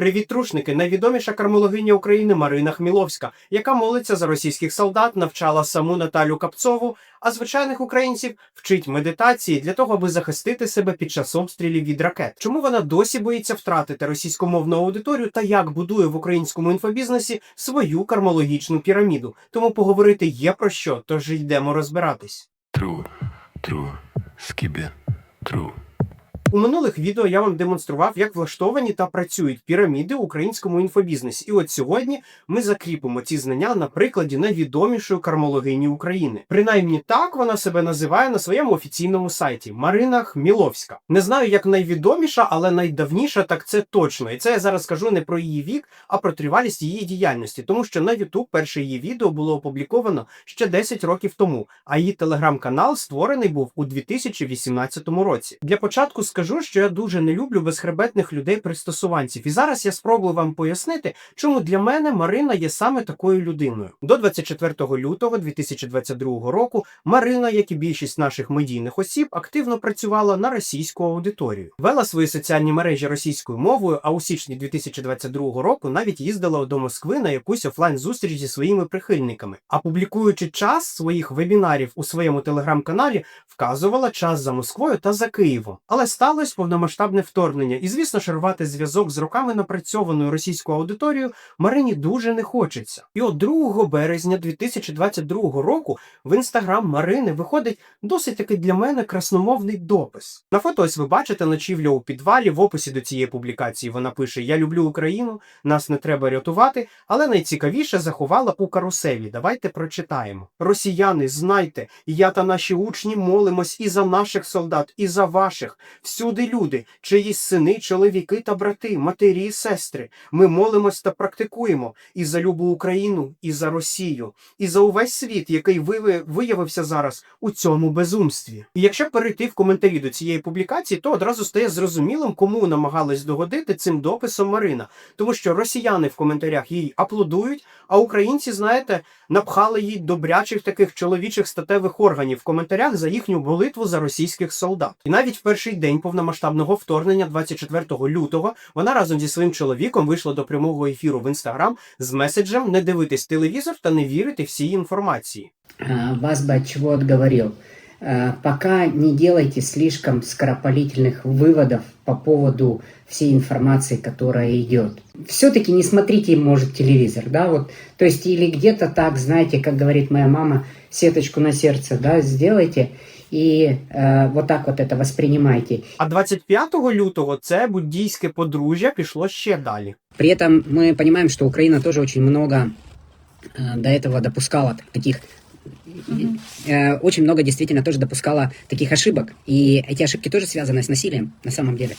Привіт, трушники! Найвідоміша кармологиня України Марина Хміловська, яка молиться за російських солдат, навчала саму Наталю Капцову, а звичайних українців вчить медитації для того, аби захистити себе під час обстрілів від ракет. Чому вона досі боїться втратити російськомовну аудиторію та як будує в українському інфобізнесі свою кармологічну піраміду? Тому поговорити є про що, тож йдемо розбиратись. True, true, skibbe, true. У минулих відео я вам демонстрував, як влаштовані та працюють піраміди в українському інфобізнесі. І от сьогодні ми закріпимо ці знання на прикладі найвідомішої кармологині України. Принаймні так вона себе називає на своєму офіційному сайті Марина Хміловська. Не знаю, як найвідоміша, але найдавніша так це точно. І це я зараз кажу не про її вік, а про тривалість її діяльності, тому що на YouTube перше її відео було опубліковано ще 10 років тому, а її телеграм-канал створений був у 2018 році. Для початку скажу, що я дуже не люблю безхребетних людей-пристосуванців, і зараз я спробую вам пояснити, чому для мене Марина є саме такою людиною. До 24 лютого 2022 року Марина, як і більшість наших медійних осіб, активно працювала на російську аудиторію, вела свої соціальні мережі російською мовою. А у січні 2022 року навіть їздила до Москви на якусь офлайн зустріч зі своїми прихильниками. А публікуючи час своїх вебінарів у своєму телеграм-каналі, вказувала час за Москвою та за Києвом. Але сталося повномасштабне вторгнення, і звісно, ж зв'язок з роками напрацьованою російською аудиторією Марині дуже не хочеться. І от 2 березня 2022 року в інстаграм Марини виходить досить таки для мене красномовний допис. На фото ось ви бачите ночівлю у підвалі. В описі до цієї публікації вона пише: Я люблю Україну, нас не треба рятувати, але найцікавіше заховала у каруселі. Давайте прочитаємо. Росіяни, знайте, я та наші учні молимось і за наших солдат, і за ваших. Всюди люди, чиїсь сини, чоловіки та брати, матері і сестри. Ми молимось та практикуємо і за любу Україну, і за Росію, і за увесь світ, який виявився зараз у цьому безумстві. І якщо перейти в коментарі до цієї публікації, то одразу стає зрозумілим, кому намагалась догодити цим дописом Марина, тому що росіяни в коментарях їй аплодують, а українці, знаєте, напхали їй добрячих таких чоловічих статевих органів в коментарях за їхню молитву за російських солдат. І навіть в перший день повномасштабного вторгнення, 24 лютого, вона разом зі своїм чоловіком вийшла до прямого ефіру в інстаграм з меседжем не дивитись телевізор та не вірити всій інформації. А, Вас бы от чего отговорил? А, Пока не делайте слишком скоропалительных выводов по поводу всей информации, которая идет. Все-таки не смотрите, может, телевизор, да, вот, то есть или где-то так, знаете, как говорит моя мама, сеточку на сердце, да, сделайте и э, вот так вот это воспринимайте. А 25 лютого це буддійське подружжя пішло ще далі. При этом мы понимаем, что Украина тоже очень много э, до этого допускала таких э, очень много действительно тоже допускала таких ошибок. И эти ошибки тоже связаны с насилием, на самом деле.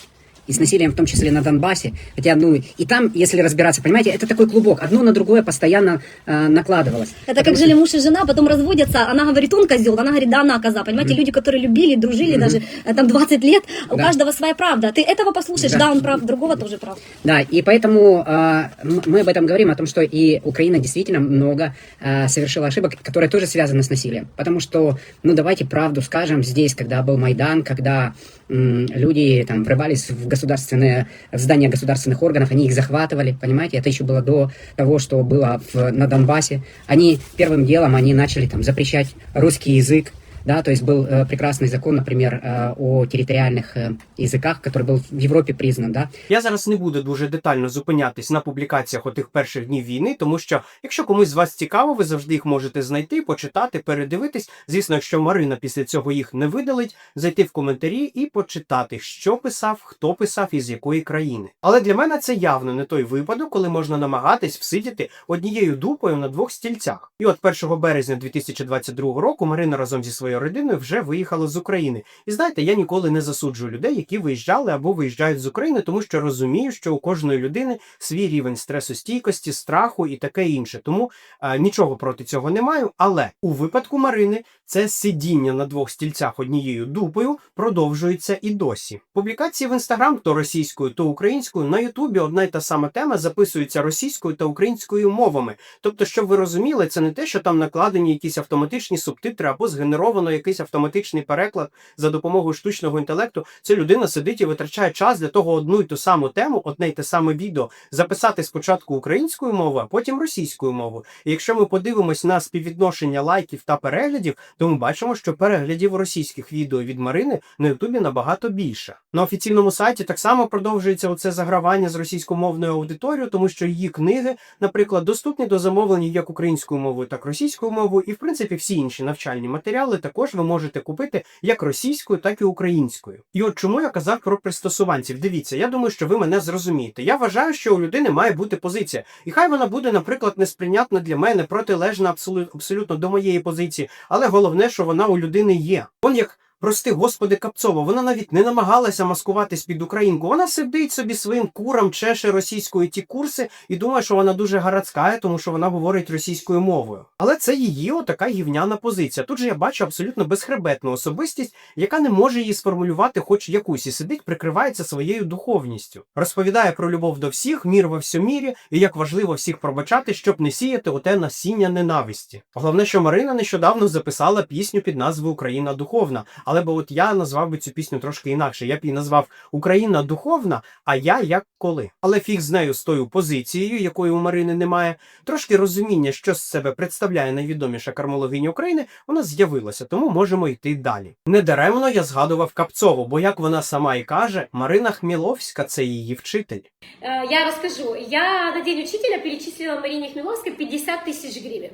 И с насилием в том числе на Донбассе. Хотя, ну, и там, если разбираться, понимаете, это такой клубок. Одно на другое постоянно э, накладывалось. Это Потому как что- жили муж и жена, потом разводятся, она говорит, он козел, она говорит, да, она коза. Понимаете, люди, которые любили, дружили даже э, там 20 лет, у Да. каждого своя правда. Ты этого послушаешь, Да. да, он прав, другого тоже прав. Да, и поэтому э, мы об этом говорим, о том, что и Украина действительно много э, совершила ошибок, которые тоже связаны с насилием. Потому что, ну давайте правду скажем, здесь, когда был Майдан, когда люди там врывались в государственные в здания государственных органов, они их захватывали, понимаете, это еще было до того, что было в, на Донбассе. Они первым делом, они начали там запрещать русский язык, да, то есть был э, прекрасный закон, например, э, о территориальных э, языках, который был в Европе признан, да, Я зараз не буду дуже детально зупинятись на публікаціях отих перших днів війни, тому що якщо комусь з вас цікаво, ви завжди їх можете знайти, почитати, передивитись. Звісно, якщо Марина після цього їх не видалить, зайти в коментарі і почитати, що писав, хто писав і з якої країни. Але для мене це явно не той випадок, коли можна намагатись всидіти однією дупою на двох стільцях. І от 1 березня 2022 року Марина разом зі своєю родиною вже виїхала з України. І знаєте, я ніколи не засуджую людей, які виїжджали або виїжджають з України, тому що розумію, що у кожної людини свій рівень стресостійкості, страху і таке інше. Тому е, нічого проти цього не маю. Але у випадку Марини це сидіння на двох стільцях однією дупою продовжується і досі. Публікації в інстаграм то російською, то українською на Ютубі одна й та сама тема записується російською та українською мовами. Тобто, щоб ви розуміли, це не те, що там накладені якісь автоматичні субтитри або згенеровано воно якийсь автоматичний переклад за допомогою штучного інтелекту. Це людина сидить і витрачає час для того одну й ту саму тему, одне й те саме відео, записати спочатку українською мовою, а потім російською мовою. І якщо ми подивимось на співвідношення лайків та переглядів, то ми бачимо, що переглядів російських відео від Марини на Ютубі набагато більше. На офіційному сайті так само продовжується оце загравання з російськомовною аудиторією, тому що її книги, наприклад, доступні до замовлення як українською мовою, так і російською мовою, і в принципі всі інші навчальні матеріали також ви можете купити як російською, так і українською. І от чому я казав про пристосуванців. Дивіться, я думаю, що ви мене зрозумієте. Я вважаю, що у людини має бути позиція, і хай вона буде, наприклад, несприйнятна для мене, протилежна абсолютно до моєї позиції, але головне, що вона у людини є. Он як. Прости, господи, Капцова, вона навіть не намагалася маскуватись під українку. Вона сидить собі своїм курам, чеше російською ті курси і думає, що вона дуже гарацька, тому що вона говорить російською мовою. Але це її отака гівняна позиція. Тут же я бачу абсолютно безхребетну особистість, яка не може її сформулювати хоч якусь і сидить, прикривається своєю духовністю. Розповідає про любов до всіх, мір во всьому мірі, і як важливо всіх пробачати, щоб не сіяти оте насіння ненависті. Головне, що Марина нещодавно записала пісню під назвою Україна духовна. Але бо от я назвав би цю пісню трошки інакше. Я б її назвав Україна духовна, а я як коли. Але фіг з нею з тою позицією, якої у Марини немає. Трошки розуміння, що з себе представляє найвідоміша кармологиня України, вона з'явилася, тому можемо йти далі. Недаремно я згадував Капцову, бо як вона сама і каже, Марина Хміловська це її вчитель. Э, Я расскажу. Я на день учителя перечислила Марине Хмеловской 50 тысяч гривен.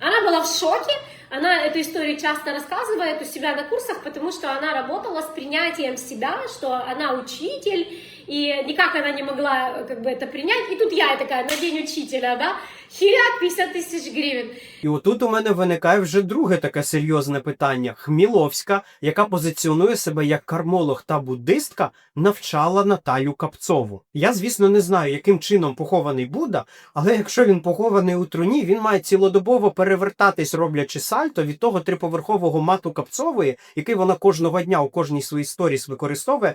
Она была в шоке. Она эту историю часто рассказывает у себя на курсах, потому что она работала с принятием себя, что она учитель, и никак она не могла э, как бы это принять. И тут я такая на день учителя, да, херяк 50 тысяч гривен. І отут у мене виникає вже друге таке серйозне питання. Хміловська, яка позиціонує себе як кармолог та буддистка, навчала Наталю Капцову. Я, звісно, не знаю, яким чином похований Будда, але якщо він похований у труні, він має цілодобово перевертатись, роблячи сальто від того триповерхового мату Капцової, який вона кожного дня у кожній своїй сторіс використовує.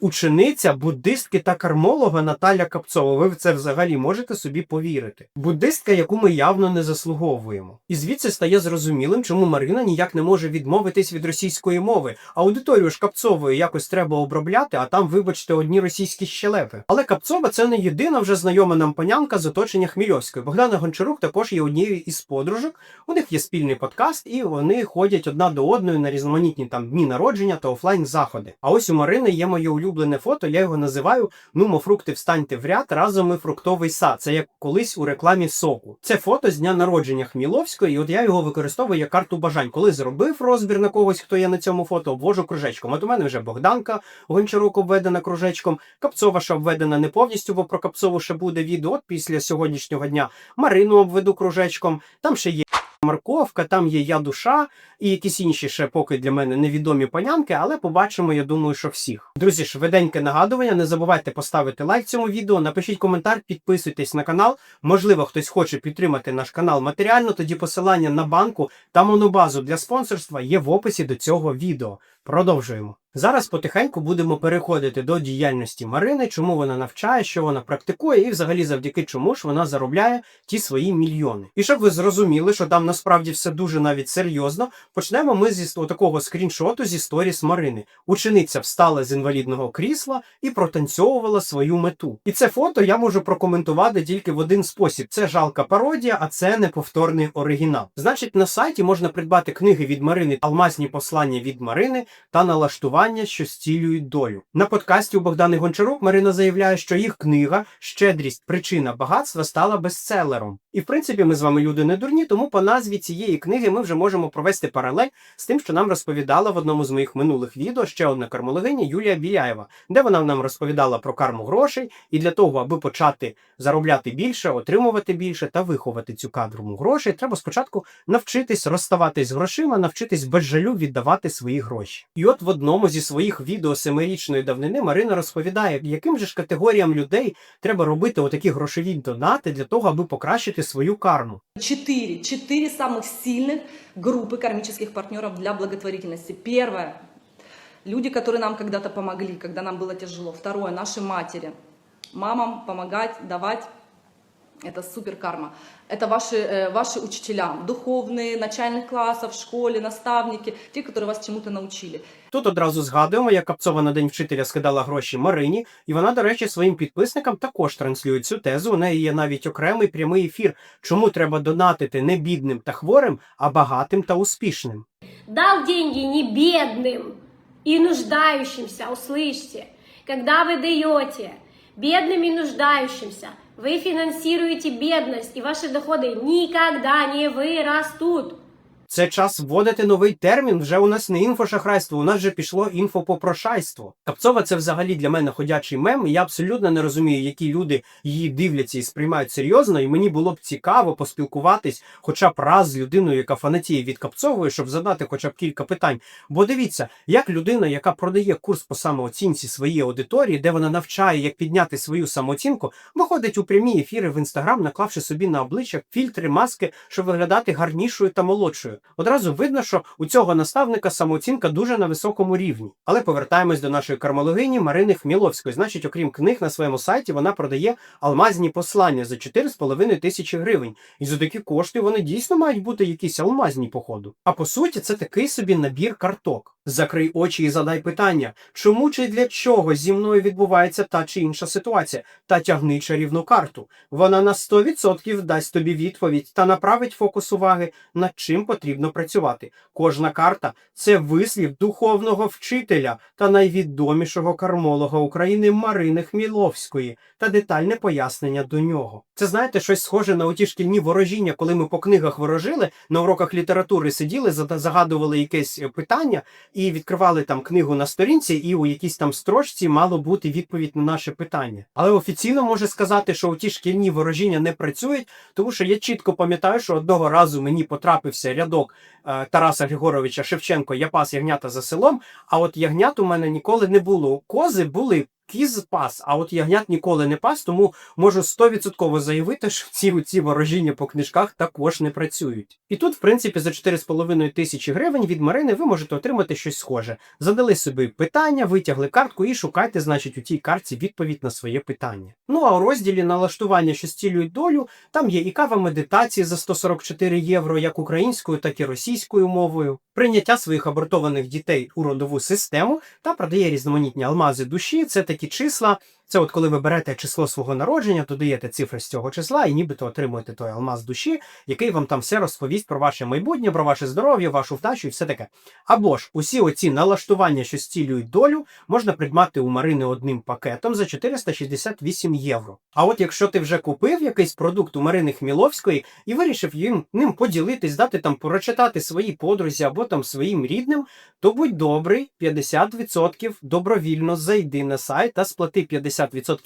Учениця буддистки та кармолога Наталя Капцова. Ви в це взагалі можете собі повірити. Буддистка, яку ми явно не заслуговуємо. І звідси стає зрозумілим, чому Марина ніяк не може відмовитись від російської мови. Аудиторію ж Капцової якось треба обробляти, а там, вибачте, одні російські щелепи. Але Капцова це не єдина вже знайома нам панянка з оточення Хмільовської. Богдана Гончарук також є однією із подружок. У них є спільний подкаст, і вони ходять одна до одної на різноманітні там дні народження та офлайн заходи. А ось у Марини є моє улюблене фото. Я його називаю Нумо фрукти встаньте в ряд разом і фруктовий сад. Це як колись у рекламі соку. Це фото з дня народження Хміловської, і от я його використовую як карту бажань. Коли зробив розбір на когось, хто є на цьому фото, обвожу кружечком. От у мене вже Богданка Гончарук обведена кружечком, Капцова ще обведена не повністю, бо про Капцову ще буде відео от після сьогоднішнього дня. Марину обведу кружечком. Там ще є. Морковка, там є я душа і якісь інші ще поки для мене невідомі панянки, але побачимо, я думаю, що всіх. Друзі, швиденьке нагадування. Не забувайте поставити лайк цьому відео, напишіть коментар, підписуйтесь на канал. Можливо, хтось хоче підтримати наш канал матеріально. Тоді посилання на банку та монобазу для спонсорства є в описі до цього відео. Продовжуємо. Зараз потихеньку будемо переходити до діяльності Марини, чому вона навчає, що вона практикує, і взагалі завдяки чому ж вона заробляє ті свої мільйони. І щоб ви зрозуміли, що там насправді все дуже навіть серйозно, почнемо ми зі такого скріншоту зі сторіс Марини. Учениця встала з інвалідного крісла і протанцьовувала свою мету. І це фото я можу прокоментувати тільки в один спосіб: це жалка пародія, а це неповторний оригінал. Значить, на сайті можна придбати книги від Марини, алмазні послання від Марини та налаштування, що стілюють долю. На подкасті у Богдани Гончарук Марина заявляє, що їх книга Щедрість, причина багатства стала бестселером. І в принципі, ми з вами люди не дурні, тому по назві цієї книги ми вже можемо провести паралель з тим, що нам розповідала в одному з моїх минулих відео ще одна кармологиня Юлія Біляєва, де вона нам розповідала про карму грошей, і для того, аби почати заробляти більше, отримувати більше та виховати цю кадру грошей, треба спочатку навчитись розставатись з грошима, навчитись без жалю віддавати свої гроші. І от в одному зі своїх відео семирічної давнини Марина розповідає, яким же ж категоріям людей треба робити отакі грошові донати для того, аби покращити свою карму. Четыре, четыре самых сильных группы кармических партнеров для благотворительности. Первое. Люди, которые нам когда-то помогли, когда нам было тяжело. Второе. Наши матери. Мамам помогать, давать Это супер карма. Это ваши, э, ваши учителя, духовные, начальных классов, в школе, наставники, те, которые вас чему-то научили. Тут одразу згадуємо, як Капцова на день вчителя скидала гроші Марині, і вона, до речі, своїм підписникам також транслює цю тезу. У неї є навіть окремий прямий ефір, чому треба донатити не бідним та хворим, а багатим та успішним. Дал деньги не бедным и нуждающимся, услышьте. Когда вы даете бедным и нуждающимся, вы финансируете бедность, и ваши доходы никогда не вырастут. Це час вводити новий термін. Вже у нас не інфошахрайство, у нас вже пішло інфопопрошайство. Капцова це взагалі для мене ходячий мем. і Я абсолютно не розумію, які люди її дивляться і сприймають серйозно. І мені було б цікаво поспілкуватись, хоча б раз з людиною, яка фанатіє від Капцової, щоб задати хоча б кілька питань. Бо дивіться, як людина, яка продає курс по самооцінці своїй аудиторії, де вона навчає, як підняти свою самооцінку, виходить у прямі ефіри в інстаграм, наклавши собі на обличчя фільтри, маски, щоб виглядати гарнішою та молодшою. Одразу видно, що у цього наставника самооцінка дуже на високому рівні. Але повертаємось до нашої кармологині Марини Хміловської. Значить, окрім книг на своєму сайті, вона продає алмазні послання за 4,5 тисячі гривень. І за такі кошти вони дійсно мають бути якісь алмазні походу. А по суті, це такий собі набір карток. Закрий очі і задай питання, чому чи для чого зі мною відбувається та чи інша ситуація, та тягни чарівну карту. Вона на 100% дасть тобі відповідь та направить фокус уваги, над чим потрібно працювати. Кожна карта це вислів духовного вчителя та найвідомішого кармолога України Марини Хміловської та детальне пояснення до нього. Це знаєте, щось схоже на оті шкільні ворожіння, коли ми по книгах ворожили, на уроках літератури сиділи, загадували якесь е, питання і відкривали там книгу на сторінці, і у якійсь там строчці мало бути відповідь на наше питання. Але офіційно може сказати, що ті шкільні ворожіння не працюють, тому що я чітко пам'ятаю, що одного разу мені потрапився рядок е, Тараса Григоровича Шевченко Я пас ягнята за селом. А от ягнят у мене ніколи не було. Кози були. Кіз пас, а от ягнят ніколи не пас, тому можу стовідсотково заявити, що ці ці ворожіння по книжках також не працюють. І тут, в принципі, за 4,5 тисячі гривень від Марини ви можете отримати щось схоже. Задали собі питання, витягли картку і шукайте, значить, у тій картці відповідь на своє питання. Ну а у розділі налаштування, що зцілюють долю, там є і кава медитації за 144 євро, як українською, так і російською мовою, прийняття своїх абортованих дітей у родову систему та продає різноманітні алмази душі. Це такі числа. Це от коли ви берете число свого народження, додаєте цифри з цього числа і нібито отримуєте той алмаз душі, який вам там все розповість про ваше майбутнє, про ваше здоров'я, вашу вдачу і все таке. Або ж усі оці налаштування, що зцілюють долю, можна придбати у Марини одним пакетом за 468 євро. А от якщо ти вже купив якийсь продукт у Марини Хміловської і вирішив їм ним поділитись, дати там прочитати своїй подрузі або там своїм рідним, то будь добрий, 50% добровільно зайди на сайт та сплати 50%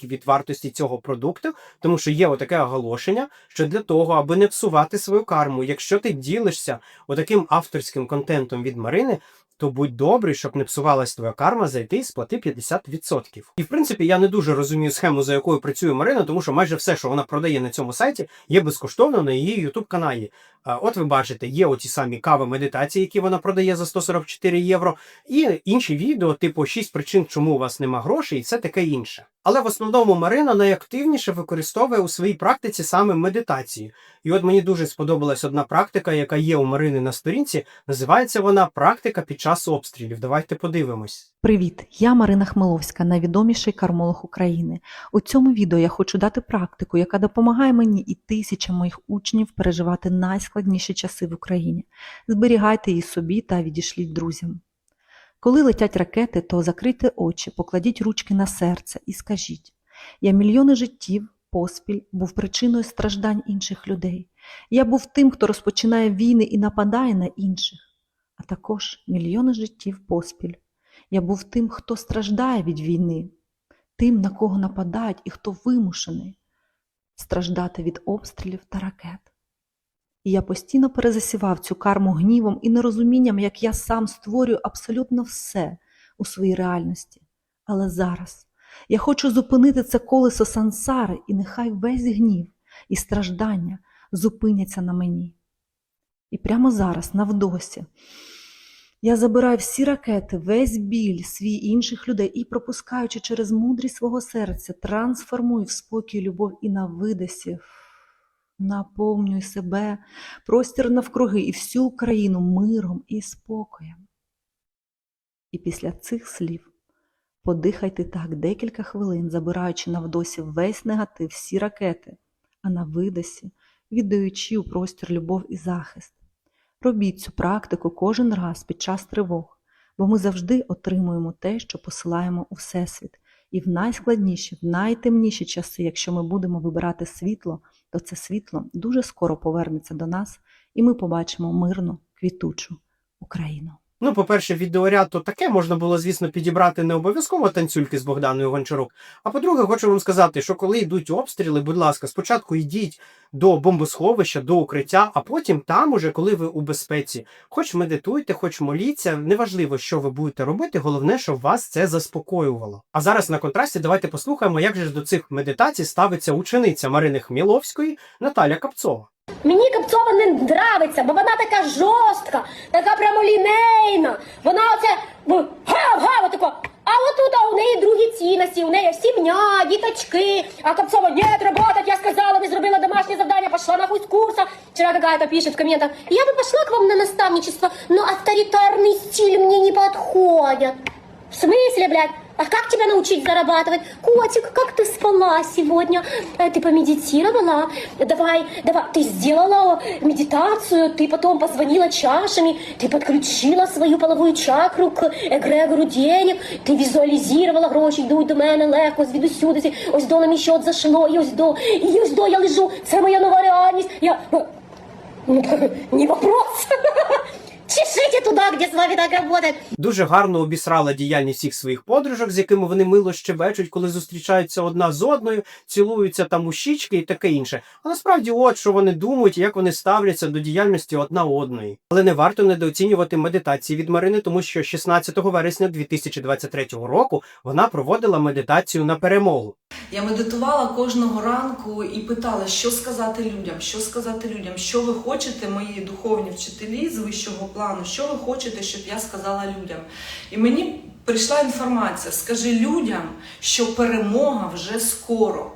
від вартості цього продукту, тому що є отаке оголошення, що для того, аби не псувати свою карму, якщо ти ділишся отаким авторським контентом від Марини, то будь добрий, щоб не псувалась твоя карма, зайти і сплати 50%. І в принципі я не дуже розумію схему, за якою працює Марина, тому що майже все, що вона продає на цьому сайті, є безкоштовно на її youtube каналі. От ви бачите, є оті самі кави медитації, які вона продає за 144 євро, і інші відео, типу 6 причин, чому у вас нема грошей, і все таке інше. Але в основному Марина найактивніше використовує у своїй практиці саме медитації. І от мені дуже сподобалась одна практика, яка є у Марини на сторінці. Називається вона практика під час обстрілів. Давайте подивимось. Привіт, я Марина Хмеловська, найвідоміший кармолог України. У цьому відео я хочу дати практику, яка допомагає мені і тисячам моїх учнів переживати найскладніші часи в Україні. Зберігайте її собі та відішліть друзям. Коли летять ракети, то закрийте очі, покладіть ручки на серце і скажіть: я мільйони життів поспіль був причиною страждань інших людей. Я був тим, хто розпочинає війни і нападає на інших, а також мільйони життів поспіль. Я був тим, хто страждає від війни, тим, на кого нападають і хто вимушений страждати від обстрілів та ракет. І я постійно перезасівав цю карму гнівом і нерозумінням, як я сам створюю абсолютно все у своїй реальності. Але зараз я хочу зупинити це колесо сансари, і нехай весь гнів і страждання зупиняться на мені. І прямо зараз, навдосі, я забираю всі ракети, весь біль свій інших людей і, пропускаючи через мудрість свого серця, трансформую в спокій, любов і на видосі Наповнюй себе, простір навкруги і всю Україну миром і спокоєм. І після цих слів подихайте так декілька хвилин, забираючи на вдосі весь негатив, всі ракети, а на видосі віддаючи у простір любов і захист. Робіть цю практику кожен раз під час тривог, бо ми завжди отримуємо те, що посилаємо у Всесвіт. І в найскладніші, в найтемніші часи, якщо ми будемо вибирати світло, то це світло дуже скоро повернеться до нас, і ми побачимо мирну, квітучу Україну. Ну, по-перше, відеоряд то таке можна було, звісно, підібрати не обов'язково танцюльки з Богданою Гончарук. А по-друге, хочу вам сказати, що коли йдуть обстріли, будь ласка, спочатку йдіть до бомбосховища, до укриття, а потім там, уже коли ви у безпеці, хоч медитуйте, хоч моліться, неважливо, що ви будете робити, головне, щоб вас це заспокоювало. А зараз на контрасті давайте послухаємо, як же до цих медитацій ставиться учениця Марини Хміловської Наталя Капцова. Мені Капцова не нравиться, бо вона така жорстка, така прямолінейна. Вона оце гав-гав, отако. А отут а у неї другі цінності, у неї сім'я, діточки. А Капцова, нет, работать, я сказала, не зробила домашнє завдання, пошла нахуй з курса. Вчера какая-то пишет в комментах, я бы пошла к вам на наставничество, но авторитарный стиль мне не подходит. В смысле, блядь? А как тебя научить зарабатывать? Котик, как ты спала сегодня? Э, Ты помедитировала? Давай, давай, ты сделала медитацию, ты потом позвонила чашами, ты подключила свою половую чакру к егрегору денег, ти візуалізувала гроші, йдуть до мене легко, звідусюди, ось до нам счет зашло, і ось до, і ось до я лежу, це моя нова реальність. Я, ну, не вопрос. Чешите туда, где с вами так работает. Дуже гарно обісрала діяльність всіх своїх подружок, з якими вони мило щебечуть, коли зустрічаються одна з одною, цілуються там у щічки і таке інше. А насправді, от що вони думають, як вони ставляться до діяльності одна одної. Але не варто недооцінювати медитації від Марини, тому що 16 вересня 2023 року вона проводила медитацію на перемогу. Я медитувала кожного ранку і питала, що сказати людям, що сказати людям, що ви хочете, мої духовні вчителі з вищого плану, що ви хочете, щоб я сказала людям. І мені прийшла інформація: скажи людям, що перемога вже скоро.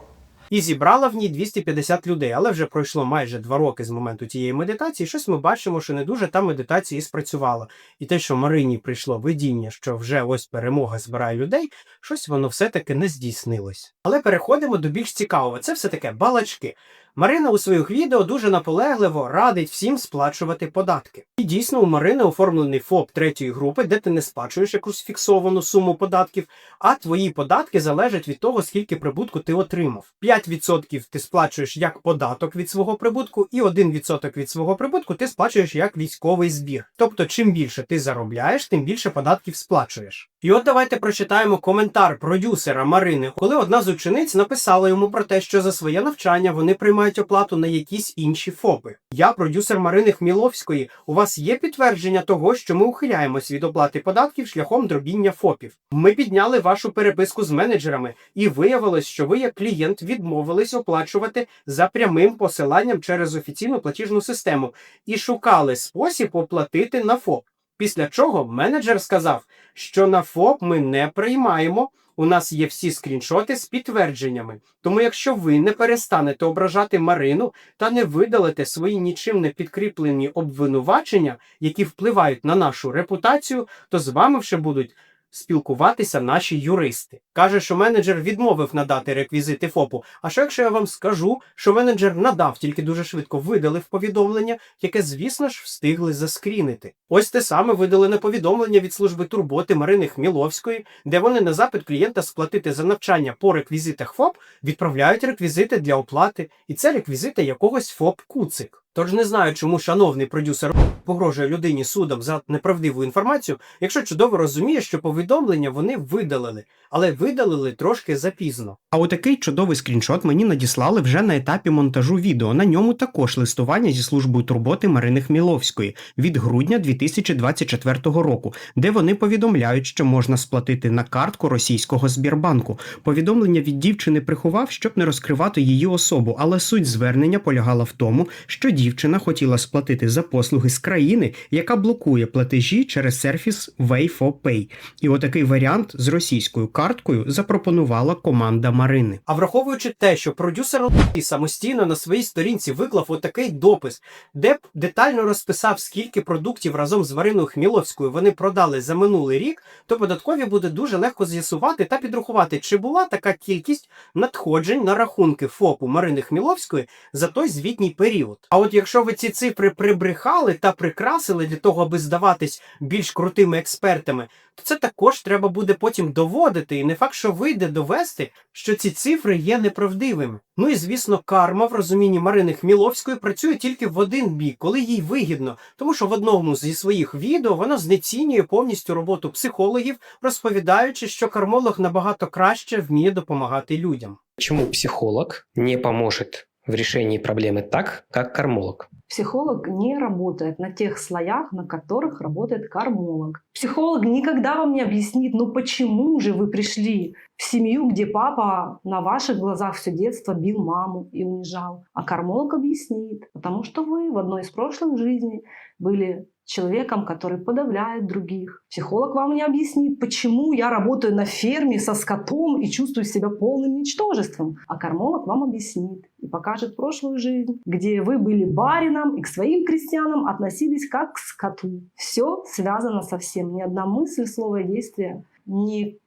І зібрала в ній 250 людей, але вже пройшло майже два роки з моменту тієї медитації. Щось ми бачимо, що не дуже та медитація і спрацювала. І те, що Марині прийшло видіння, що вже ось перемога збирає людей, щось воно все-таки не здійснилось. Але переходимо до більш цікавого. Це все таке балачки. Марина у своїх відео дуже наполегливо радить всім сплачувати податки. І дійсно у Марини оформлений ФОП третьої групи, де ти не сплачуєш якусь фіксовану суму податків, а твої податки залежать від того, скільки прибутку ти отримав. 5% ти сплачуєш як податок від свого прибутку, і 1% від свого прибутку ти сплачуєш як військовий збір. Тобто, чим більше ти заробляєш, тим більше податків сплачуєш. І от давайте прочитаємо коментар продюсера Марини, коли одна з учениць написала йому про те, що за своє навчання вони приймають оплату на якісь інші ФОПи. Я, продюсер Марини Хміловської, у вас є підтвердження того, що ми ухиляємось від оплати податків шляхом дробіння ФОПів. Ми підняли вашу переписку з менеджерами, і виявилось, що ви, як клієнт, відмовились оплачувати за прямим посиланням через офіційну платіжну систему і шукали спосіб оплатити на ФОП. Після чого менеджер сказав, що на ФОП ми не приймаємо. У нас є всі скріншоти з підтвердженнями. Тому, якщо ви не перестанете ображати Марину та не видалите свої нічим не підкріплені обвинувачення, які впливають на нашу репутацію, то з вами вже будуть спілкуватися наші юристи. Каже, що менеджер відмовив надати реквізити ФОПу. А що якщо я вам скажу, що менеджер надав, тільки дуже швидко видалив повідомлення, яке, звісно ж, встигли заскрінити. Ось те саме видалене повідомлення від служби турботи Марини Хміловської, де вони на запит клієнта сплатити за навчання по реквізитах ФОП відправляють реквізити для оплати, і це реквізити якогось ФОП Куцик. Тож не знаю, чому шановний продюсер погрожує людині судом за неправдиву інформацію, якщо чудово розуміє, що повідомлення вони видалили, але видалили трошки запізно. А отакий чудовий скріншот мені надіслали вже на етапі монтажу відео. На ньому також листування зі службою турботи Марини Хміловської від грудня 2024 року, де вони повідомляють, що можна сплатити на картку російського Збірбанку. Повідомлення від дівчини приховав, щоб не розкривати її особу, але суть звернення полягала в тому, що дівчина хотіла сплатити за послуги з країни, яка блокує платежі через сервіс Way4Pay. І отакий варіант з російською карткою запропонувала команда Марини. А враховуючи те, що продюсер самостійно на своїй сторінці виклав отакий допис, де б детально розписав, скільки продуктів разом з Мариною Хміловською вони продали за минулий рік, то податкові буде дуже легко з'ясувати та підрахувати, чи була така кількість надходжень на рахунки ФОПу Марини Хміловської за той звітній період. А от якщо ви ці цифри прибрехали та прикрасили для того, аби здаватись більш крутими експертами, то це також треба буде потім доводити, і не факт, що вийде довести, що ці цифри є неправдивими. Ну і звісно, карма в розумінні Марини Хміловської працює тільки в один бік, коли їй вигідно, тому що в одному зі своїх відео вона знецінює повністю роботу психологів, розповідаючи, що кармолог набагато краще вміє допомагати людям. Почему психолог не поможет в решении проблемы так, как кармолог? Психолог не работает на тех слоях, на которых работает кармолог. Психолог никогда вам не объяснит, ну почему же вы пришли в семью, где папа на ваших глазах все детство бил маму и унижал. А кармолог объяснит, потому что вы в одной из прошлых жизней были человеком, который подавляет других. Психолог вам не объяснит, почему я работаю на ферме со скотом и чувствую себя полным ничтожеством. А кармолог вам объяснит и покажет прошлую жизнь, где вы были барином и к своим крестьянам относились как к скоту. Все связано со всем. Ни одна мысль, слово и действие не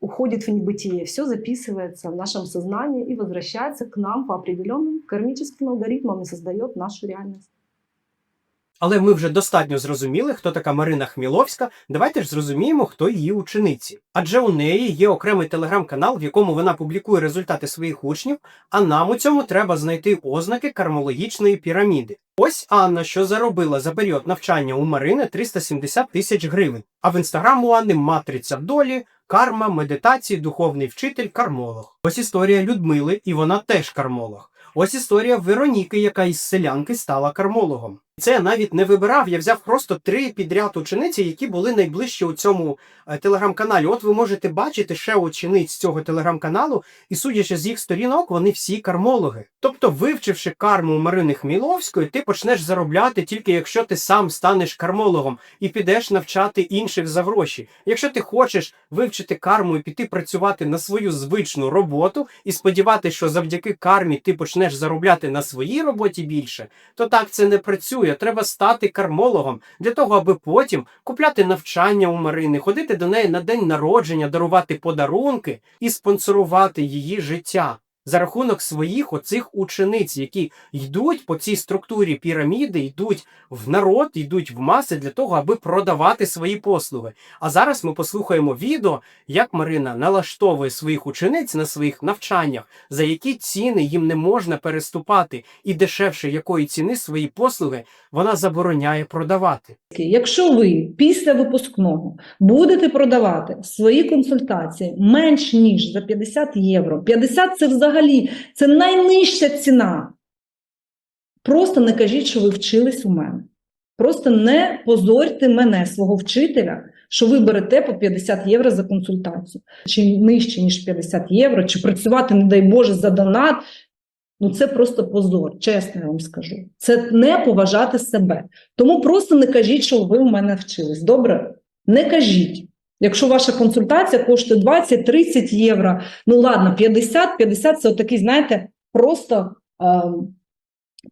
уходит в небытие. Все записывается в нашем сознании и возвращается к нам по определенным кармическим алгоритмам и создает нашу реальность. Але ми вже достатньо зрозуміли, хто така Марина Хміловська. Давайте ж зрозуміємо, хто її учениці. Адже у неї є окремий телеграм-канал, в якому вона публікує результати своїх учнів, а нам у цьому треба знайти ознаки кармологічної піраміди. Ось Анна, що заробила за період навчання у Марини 370 тисяч гривень. А в інстаграм у Анни матриця долі, карма, медитації, духовний вчитель, кармолог. Ось історія Людмили, і вона теж кармолог. Ось історія Вероніки, яка із селянки стала кармологом. Це я навіть не вибирав, я взяв просто три підряд учениці, які були найближчі у цьому е, телеграм-каналі. От ви можете бачити ще учениць цього телеграм-каналу, і судячи з їх сторінок, вони всі кармологи. Тобто, вивчивши карму Марини Хміловської, ти почнеш заробляти тільки якщо ти сам станеш кармологом і підеш навчати інших за гроші. Якщо ти хочеш вивчити карму і піти працювати на свою звичну роботу і сподіватися, що завдяки кармі ти почнеш заробляти на своїй роботі більше, то так це не працює. Треба стати кармологом для того, аби потім купляти навчання у Марини, ходити до неї на день народження, дарувати подарунки і спонсорувати її життя. За рахунок своїх оцих учениць, які йдуть по цій структурі піраміди, йдуть в народ, йдуть в маси для того, аби продавати свої послуги. А зараз ми послухаємо відео, як Марина налаштовує своїх учениць на своїх навчаннях, за які ціни їм не можна переступати, і дешевше якої ціни свої послуги вона забороняє продавати. Якщо ви після випускного будете продавати свої консультації менш ніж за 50 євро, 50 це взагалі це найнижча ціна. Просто не кажіть, що ви вчились у мене. Просто не позорьте мене, свого вчителя, що ви берете по 50 євро за консультацію, чи нижче, ніж 50 євро, чи працювати, не дай Боже, за донат. Ну це просто позор, чесно я вам скажу. Це не поважати себе. Тому просто не кажіть, що ви у мене вчились. Добре? Не кажіть. Якщо ваша консультація коштує 20-30 євро, ну ладно, 50, 50 це отакий, знаєте, просто е,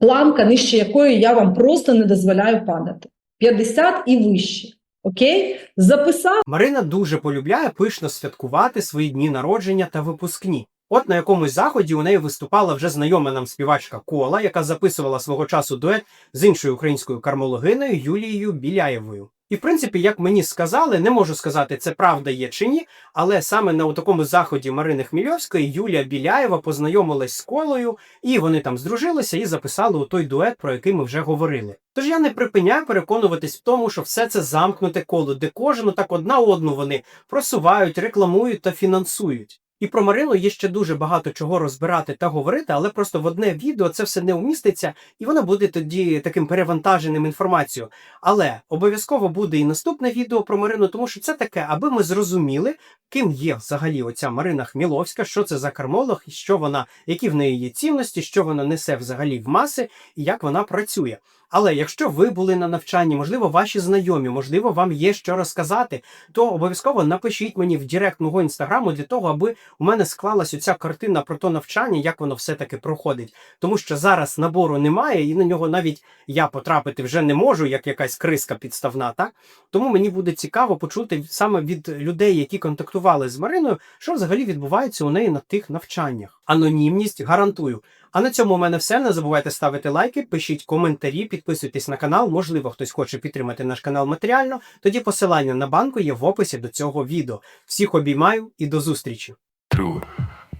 планка, нижче якої я вам просто не дозволяю падати. 50 і вище. Окей? Записав. Марина дуже полюбляє пишно святкувати свої дні народження та випускні. От на якомусь заході у неї виступала вже знайома нам співачка Кола, яка записувала свого часу дует з іншою українською кармологиною Юлією Біляєвою. І в принципі, як мені сказали, не можу сказати, це правда є чи ні, але саме на такому заході Марини Хмільовської Юлія Біляєва познайомилась з колою, і вони там здружилися і записали у той дует, про який ми вже говорили. Тож я не припиняю переконуватись в тому, що все це замкнуте коло, де кожен так одна одну вони просувають, рекламують та фінансують. І про Марину є ще дуже багато чого розбирати та говорити, але просто в одне відео це все не вміститься, і воно буде тоді таким перевантаженим інформацією. Але обов'язково буде і наступне відео про Марину, тому що це таке, аби ми зрозуміли, ким є взагалі оця Марина Хміловська, що це за кармолог, що вона, які в неї є цінності, що вона несе взагалі в маси і як вона працює. Але якщо ви були на навчанні, можливо, ваші знайомі, можливо, вам є що розказати, то обов'язково напишіть мені в Директ мого інстаграму для того, аби у мене склалась оця картина про то навчання, як воно все-таки проходить. Тому що зараз набору немає, і на нього навіть я потрапити вже не можу, як якась криска підставна. Так тому мені буде цікаво почути саме від людей, які контактували з Мариною, що взагалі відбувається у неї на тих навчаннях. Анонімність гарантую. А на цьому у мене все. Не забувайте ставити лайки, пишіть коментарі, підписуйтесь на канал. Можливо, хтось хоче підтримати наш канал матеріально. Тоді посилання на банку є в описі до цього відео. Всіх обіймаю і до зустрічі! True,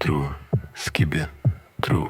true, skibbe, true.